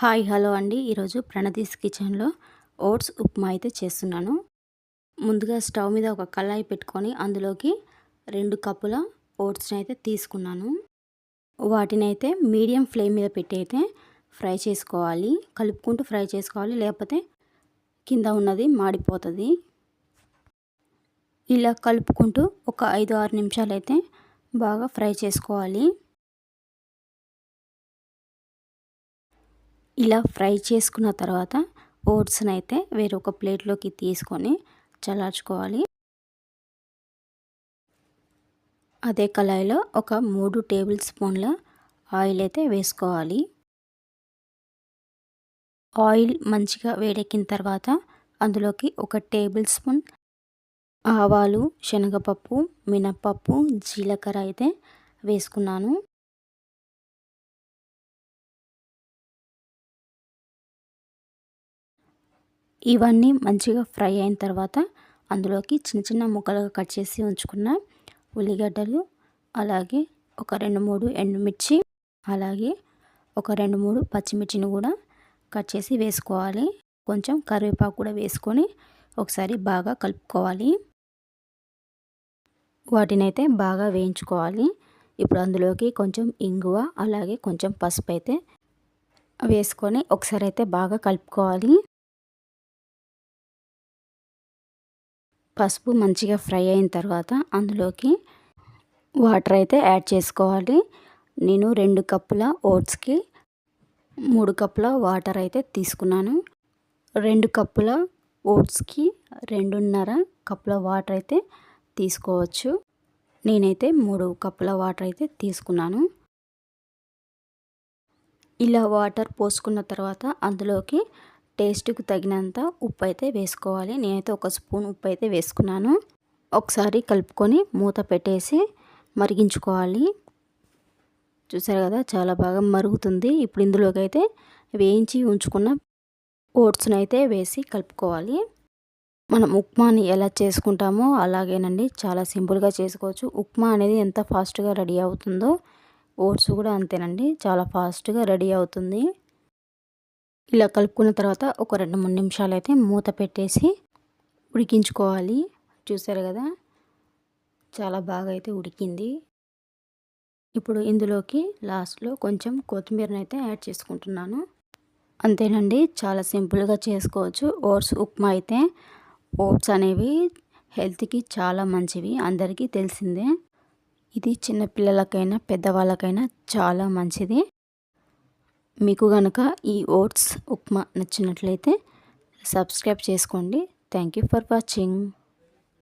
Hi hello అండి. ఈరోజు ప్రణతీస్ కిచెన్లో ఓట్స్ ఉప్మా అయితే చేస్తున్నాను. ముందుగా స్టవ్ మీద ఒక కళాయి పెట్టుకొని అందులోకి రెండు కప్పుల ఓట్స్ని అయితే తీసుకున్నాను. వాటిని అయితే మీడియం ఫ్లేమ్ మీద పెట్టి అయితే ఫ్రై చేసుకోవాలి. కలుపుకుంటూ ఫ్రై చేసుకోవాలి. లేకపోతే కింద ఉన్నది మాడిపోతుంది. ఇలా కలుపుకుంటూ ఒక ఐదు ఆరు నిమిషాలు అయితే బాగా ఫ్రై చేసుకోవాలి. ఇలా ఫ్రై చేసుకున్న తర్వాత ఓట్స్ని అయితే వేరొక ప్లేట్లోకి తీసుకొని చల్లార్చుకోవాలి. అదే కళాయిలో ఒక మూడు టేబుల్ స్పూన్ల ఆయిల్ అయితే వేసుకోవాలి. ఆయిల్ మంచిగా వేడెక్కిన తర్వాత అందులోకి ఒక టేబుల్ స్పూన్ ఆవాలు శనగపప్పు మినప్పప్పు జీలకర్ర అయితే వేసుకున్నాను. ఇవన్నీ మంచిగా ఫ్రై అయిన తర్వాత అందులోకి చిన్న చిన్న ముక్కలుగా కట్ చేసి ఉంచుకున్న ఉల్లిగడ్డలు అలాగే ఒక రెండు మూడు ఎండుమిర్చి అలాగే ఒక రెండు మూడు పచ్చిమిర్చిని కూడా కట్ చేసి వేసుకోవాలి. కొంచెం కరివేపాకు కూడా వేసుకొని ఒకసారి బాగా కలుపుకోవాలి. వాటినైతే బాగా వేయించుకోవాలి. ఇప్పుడు అందులోకి కొంచెం ఇంగువ అలాగే కొంచెం పసుపు అయితే వేసుకొని ఒకసారి అయితే బాగా కలుపుకోవాలి. పసుపు మంచిగా ఫ్రై అయిన తర్వాత అందులోకి వాటర్ అయితే యాడ్ చేసుకోవాలి. నేను రెండు కప్పుల ఓట్స్కి మూడు కప్పుల వాటర్ అయితే తీసుకున్నాను. రెండు కప్పుల ఓట్స్కి రెండున్నర కప్పుల వాటర్ అయితే తీసుకోవచ్చు. నేనైతే మూడు కప్పుల వాటర్ అయితే తీసుకున్నాను. ఇలా వాటర్ పోసుకున్న తర్వాత అందులోకి టేస్ట్కి తగినంత ఉప్పు అయితే వేసుకోవాలి. నేనైతే ఒక స్పూన్ ఉప్పు అయితే వేసుకున్నాను. ఒకసారి కలుపుకొని మూత పెట్టేసి మరిగించుకోవాలి. చూసారు కదా చాలా బాగా మరుగుతుంది. ఇప్పుడు ఇందులోకి అయితే వేయించి ఉంచుకున్న ఓట్స్ని అయితే వేసి కలుపుకోవాలి. మనం ఉప్మాని ఎలా చేసుకుంటామో అలాగేనండి. చాలా సింపుల్గా చేసుకోవచ్చు. ఉప్మా అనేది ఎంత ఫాస్ట్గా రెడీ అవుతుందో ఓట్స్ కూడా అంతేనండి. చాలా ఫాస్ట్గా రెడీ అవుతుంది. ఇలా కలుపుకున్న తర్వాత ఒక రెండు మూడు నిమిషాలు అయితే మూత పెట్టేసి ఉడికించుకోవాలి. చూసారు కదా? చాలా బాగా అయితే ఉడికింది. ఇప్పుడు ఇందులోకి లాస్ట్లో కొంచెం కొత్తిమీరని అయితే యాడ్ చేసుకుంటున్నాను. అంతేనండి చాలా సింపుల్గా చేసుకోవచ్చు. ఓట్స్ ఉప్మా అయితే ఓట్స్ అనేవి హెల్త్కి చాలా మంచివి అందరికీ తెలిసిందే. ఇది చిన్నపిల్లలకైనా పెద్దవాళ్ళకైనా చాలా మంచిది. మీకు కనుక ఈ ఓట్స్ ఉప్మా నచ్చినట్లయితే సబ్స్క్రైబ్ చేసుకోండి. Thank you for watching